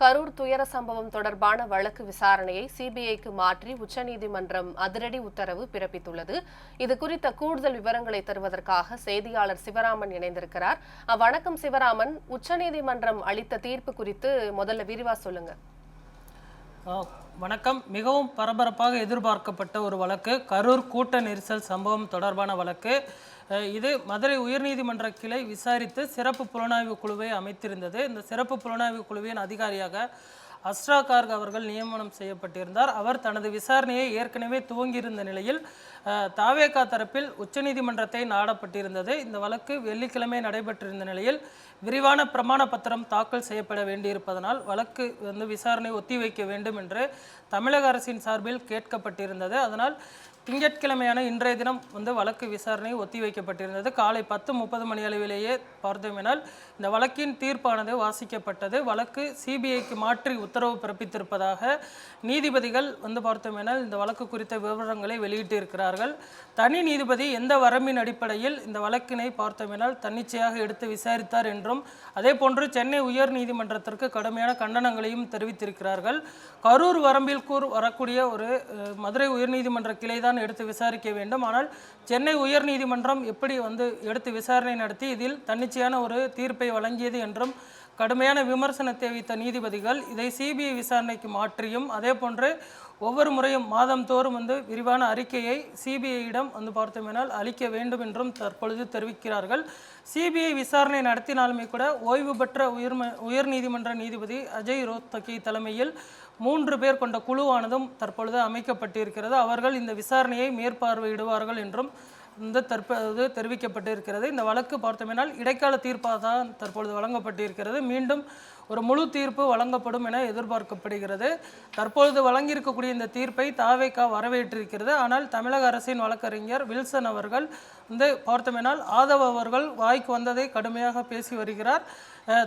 கரூர் துயர சம்பவம் தொடர்பான வழக்கு விசாரணையை சிபிஐக்கு மாற்றி உச்சநீதிமன்றம் அதிரடி உத்தரவு பிறப்பித்துள்ளது. இது குறித்த கூடுதல் விவரங்களை தருவதற்காக செய்தியாளர் சிவராமன் இணைந்திருக்கிறார். வணக்கம் சிவராமன் உச்சநீதிமன்றம் அளித்த தீர்ப்பு குறித்து முதல்ல விரிவா சொல்லுங்க. வணக்கம். மிகவும் பரபரப்பாக எதிர்பார்க்கப்பட்ட ஒரு வழக்கு கரூர் கூட்ட நெரிசல் சம்பவம் தொடர்பான வழக்கு. இது மதுரை உயர்நீதிமன்ற கிளை விசாரித்து சிறப்பு புலனாய்வு குழுவை அமைத்திருந்தது. இந்த சிறப்பு புலனாய்வு குழுவின் அதிகாரியாக அஸ்ரா கார்க் அவர்கள் நியமனம் செய்யப்பட்டிருந்தார். அவர் தனது விசாரணையை ஏற்கனவே துவங்கியிருந்த நிலையில் தாவேகா தரப்பில் உச்சநீதிமன்றத்தை நாடப்பட்டிருந்தது. இந்த வழக்கு வெள்ளிக்கிழமை நடைபெற்றிருந்த நிலையில் விரிவான பிரமாண பத்திரம் தாக்கல் செய்யப்பட வேண்டியிருப்பதனால் வழக்கு வந்து விசாரணை ஒத்திவைக்க வேண்டும் என்று தமிழக அரசின் சார்பில் கேட்கப்பட்டிருந்தது. அதனால் திங்கட்கிழமையான இன்றைய தினம் வந்து வழக்கு விசாரணை ஒத்திவைக்கப்பட்டிருந்தது காலை பத்து முப்பது மணி அளவிலேயே பார்த்தோமெனால் இந்த வழக்கின் தீர்ப்பானது வாசிக்கப்பட்டது. வழக்கு சிபிஐக்கு மாற்றி உத்தரவு பிறப்பித்திருப்பதாக நீதிபதிகள் வந்து பார்த்தோமெனால் இந்த வழக்கு குறித்த விவரங்களை வெளியிட்டிருக்கிறார்கள். தனி நீதிபதி எந்த வரம்பின் அடிப்படையில் இந்த வழக்கினை பார்த்தோமெனால் தன்னிச்சையாக எடுத்து விசாரித்தார் என்றும் அதே போன்று சென்னை உயர் நீதிமன்றத்திற்கு கடுமையான கண்டனங்களையும் தெரிவித்திருக்கிறார்கள். கரூர் வரம்பில் கூர் வரக்கூடிய ஒரு மதுரை உயர்நீதிமன்ற கிளைதான் தான் எடுத்து விசாரிக்க வேண்டும். ஆனால் சென்னை உயர்நீதிமன்றம் எப்படி வந்து எடுத்து விசாரணை நடத்தி இதில் தன்னிச்சையான ஒரு தீர்ப்பை வழங்கியது என்றும் கடுமையான விமர்சனத்தை வைத்த நீதிபதிகள் இதை சிபிஐ விசாரணைக்கு மாற்றியும் அதே போன்று ஒவ்வொரு முறையும் மாதந்தோறும் வந்து விரிவான அறிக்கையை சிபிஐயிடம் வந்து பார்த்தோமேனால் அளிக்க வேண்டும் என்றும் தற்பொழுது தெரிவிக்கிறார்கள். சிபிஐ விசாரணை நடத்தினாலுமே கூட ஓய்வு பெற்ற உயர்ம உயர்நீதிமன்ற நீதிபதி அஜய் ரோத்தகி தலைமையில் மூன்று பேர் கொண்ட குழுவானதும் தற்பொழுது அமைக்கப்பட்டிருக்கிறது. அவர்கள் இந்த விசாரணையை மேற்பார்வையிடுவார்கள் என்றும் இந்த தற்போது தெரிவிக்கப்பட்டிருக்கிறது. இந்த வழக்கு பார்த்தோமேனால் இடைக்கால தீர்ப்பாக தான் தற்பொழுது வழங்கப்பட்டிருக்கிறது. மீண்டும் ஒரு முழு தீர்ப்பு வழங்கப்படும் என எதிர்பார்க்கப்படுகிறது. தற்பொழுது வழங்கியிருக்கக்கூடிய இந்த தீர்ப்பை தாவேக்கா வரவேற்றிருக்கிறது. ஆனால் தமிழக அரசின் வழக்கறிஞர் வில்சன் அவர்கள் வந்து பார்த்தோமேனால் ஆதவ் அவர்கள் வாய்க்கு வந்ததை கடுமையாக பேசி வருகிறார்.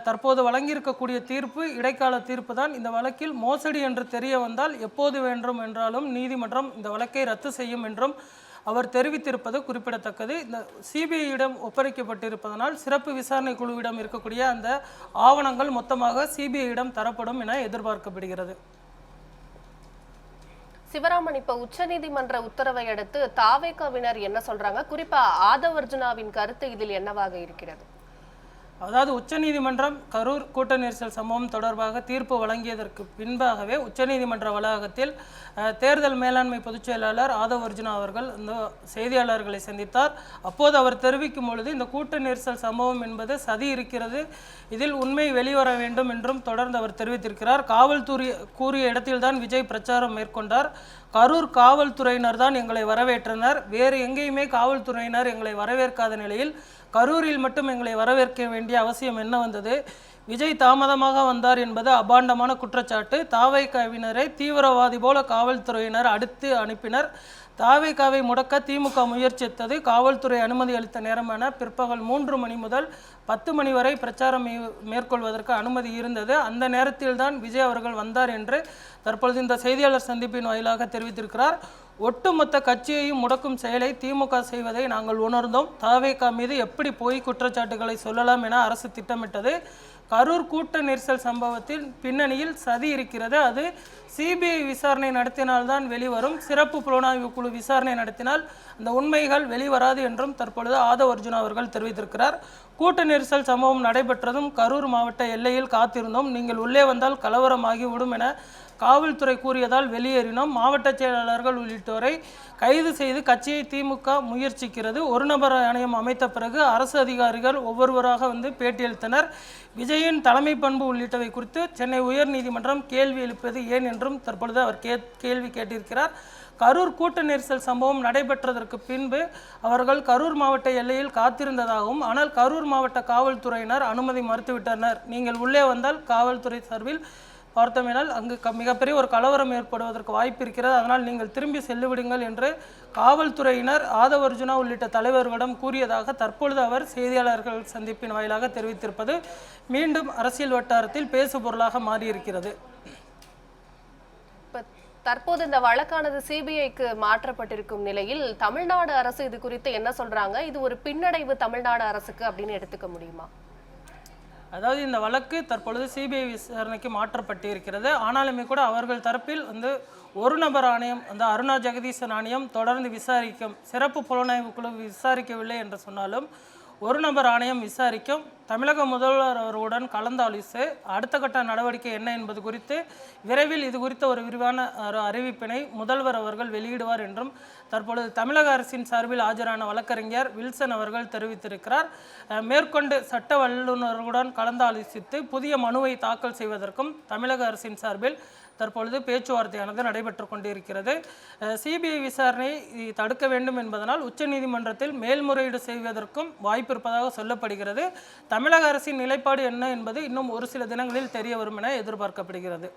தற்போது வழங்கியிருக்கக்கூடிய தீர்ப்பு இடைக்கால தீர்ப்பு தான். இந்த வழக்கில் மோசடி என்று தெரிய வந்தால் எப்போது வேண்டும் என்றாலும் நீதிமன்றம் இந்த வழக்கை ரத்து செய்யும் என்றும் அவர் தெரிவித்திருப்பது குறிப்பிடத்தக்கது. இந்த சிபிஐயிடம் ஒப்படைக்கப்பட்டிருப்பதனால் சிறப்பு விசாரணை குழுவிடம் இருக்கக்கூடிய அந்த ஆவணங்கள் மொத்தமாக சிபிஐயிடம் தரப்படும் என எதிர்பார்க்கப்படுகிறது. சிவராமன் இப்ப உச்சநீதிமன்ற உத்தரவை அடுத்து தாவேகாவினர் என்ன சொல்றாங்க? குறிப்பா ஆதவர்ஜுனாவின் கருத்து இதில் என்னவாக இருக்கிறது? அதாவது உச்சநீதிமன்றம் கரூர் கூட்ட நெரிசல் சம்பவம் தொடர்பாக தீர்ப்பு வழங்கியதற்கு பின்பாகவே உச்சநீதிமன்ற வளாகத்தில் தேர்தல் மேலாண்மை பொதுச் செயலாளர் ஆதவ் அர்ஜுனா அவர்கள் இந்த செய்தியாளர்களை சந்தித்தார். அப்போது அவர் தெரிவிக்கும் பொழுது இந்த கூட்ட நெரிசல் சம்பவம் என்பது சதி இருக்கிறது இதில் உண்மை வெளிவர வேண்டும் என்றும் தொடர்ந்து அவர் தெரிவித்திருக்கிறார். காவல்துறை கூறிய இடத்தில்தான் விஜய் பிரச்சாரம் மேற்கொண்டார். கரூர் காவல்துறையினர் தான் எங்களை வரவேற்றனர். வேறு எங்கேயுமே காவல்துறையினர் எங்களை வரவேற்காத நிலையில் கரூரில் மட்டும் எங்களை வரவேற்க வேண்டிய அவசியம் என்ன வந்தது? விஜய் தாமதமாக வந்தார் என்பது அபாண்டமான குற்றச்சாட்டு. தாவைக்காவினரை தீவிரவாதி போல காவல்துறையினர் அடுத்து அனுப்பினர். தாவேகாவை முடக்க திமுக முயற்சித்தது காவல்துறை அனுமதி அளித்த நேரமான பிற்பகல் மூன்று மணி முதல் பத்து மணி வரை பிரச்சாரம் மேற்கொள்வதற்கு அனுமதி இருந்தது. அந்த நேரத்தில்தான் விஜய் அவர்கள் வந்தார் என்று தற்பொழுது இந்த செய்தியாளர் சந்திப்பின் வாயிலாக தெரிவித்திருக்கிறார். ஒட்டுமொத்த கட்சியையும் முடக்கும் செயலை திமுக செய்வதை நாங்கள் உணர்ந்தோம். தாவேகா மீது எப்படி பொய் குற்றச்சாட்டுகளை சொல்லலாம் என அரசு திட்டமிட்டது. கரூர் கூட்ட நெரிசல் சம்பவத்தின் பின்னணியில் சதி இருக்கிறது. அது சிபிஐ விசாரணை நடத்தினால்தான் வெளிவரும். சிறப்பு புலனாய்வு குழு விசாரணை நடத்தினால் அந்த உண்மைகள் வெளிவராது என்றும் தற்பொழுது ஆதவ அர்ஜுனா அவர்கள் தெரிவித்திருக்கிறார். கூட்ட நெரிசல் சம்பவம் நடைபெற்றதும் கரூர் மாவட்ட எல்லையில் காத்திருந்தோம். நீங்கள் உள்ளே வந்தால் கலவரமாகி விடும் என காவல்துறை கூறியதால் வெளியேறினோம். மாவட்ட செயலாளர்கள் உள்ளிட்டோரை கைது செய்து கட்சியை திமுக முயற்சிக்கிறது. ஒரு நபர் ஆணையம் அமைத்த பிறகு அரசு அதிகாரிகள் ஒவ்வொருவராக வந்து பேட்டியளித்தனர். விஜய் மொழியின் தலைமை பண்பு உள்ளிட்டவை குறித்து சென்னை உயர்நீதிமன்றம் கேள்வி எழுப்பது ஏன் என்றும் தற்பொழுது அவர் கே கேள்வி கேட்டிருக்கிறார். கரூர் கூட்ட நெரிசல் சம்பவம் நடைபெற்றதற்கு பின்பு அவர்கள் கரூர் மாவட்ட எல்லையில் காத்திருந்ததாகவும் ஆனால் கரூர் மாவட்ட காவல்துறையினர் அனுமதி மறுத்துவிட்டனர். நீங்கள் உள்ளே வந்தால் காவல்துறை சார்பில் பார்த்தோமேனால் அங்கு க மிகப்பெரிய ஒரு கலவரம் ஏற்படுவதற்கு வாய்ப்பு இருக்கிறது. அதனால் நீங்கள் திரும்பி செல்லுவிடுங்கள் என்று காவல்துறையினர் ஆதவர்ஜுனா உள்ளிட்ட தலைவர்களிடம் கூறியதாக தற்பொழுது அவர் செய்தியாளர்கள் சந்திப்பின் வாயிலாக தெரிவித்திருப்பது மீண்டும் அரசியல் வட்டாரத்தில் பேசு பொருளாக மாறியிருக்கிறது தற்போது இந்த வழக்கானது சிபிஐக்கு மாற்றப்பட்டிருக்கும் நிலையில் தமிழ்நாடு அரசு இது குறித்து என்ன சொல்றாங்க? இது ஒரு பின்னடைவு தமிழ்நாடு அரசுக்கு அப்படின்னு எடுத்துக்க முடியுமா? அதாவது இந்த வழக்கு தற்பொழுது சிபிஐ விசாரணைக்கு மாற்றப்பட்டு இருக்கிறது ஆனாலுமே கூட அவர்கள் தரப்பில் வந்து ஒரு நபர் ஆணையம் அந்த அருணா ஜெகதீசன் ஆணையம் தொடர்ந்து விசாரிக்கும் சிறப்பு புலனாய்வு குழு விசாரிக்கவில்லை என்று சொன்னாலும் ஒரு நபர் ஆணையம் விசாரிக்கும். தமிழக முதல்வர் அவர்களுடன் கலந்தாலோசித்து அடுத்த கட்ட நடவடிக்கை என்ன என்பது குறித்து விரைவில் இது குறித்த ஒரு விரிவான ஒரு அறிவிப்பினை முதல்வர் அவர்கள் வெளியிடுவார் என்றும் தற்பொழுது தமிழக அரசின் சார்பில் ஆஜரான வழக்கறிஞர் வில்சன் அவர்கள் தெரிவித்திருக்கிறார். மேற்கொண்டு சட்ட வல்லுநர்களுடன் கலந்தாலோசித்து புதிய மனுவை தாக்கல் செய்வதற்கும் தமிழக அரசின் சார்பில் தற்பொழுது பேச்சுவார்த்தையானது நடைபெற்று கொண்டிருக்கிறது. சிபிஐ விசாரணை தடுக்க வேண்டும் என்பதனால் உச்சநீதிமன்றத்தில் மேல்முறையீடு செய்வதற்கும் வாய்ப்பு இருப்பதாக சொல்லப்படுகிறது. தமிழக அரசின் நிலைப்பாடு என்ன என்பது இன்னும் ஒரு சில தினங்களில் தெரிய வரும் என எதிர்பார்க்கப்படுகிறது.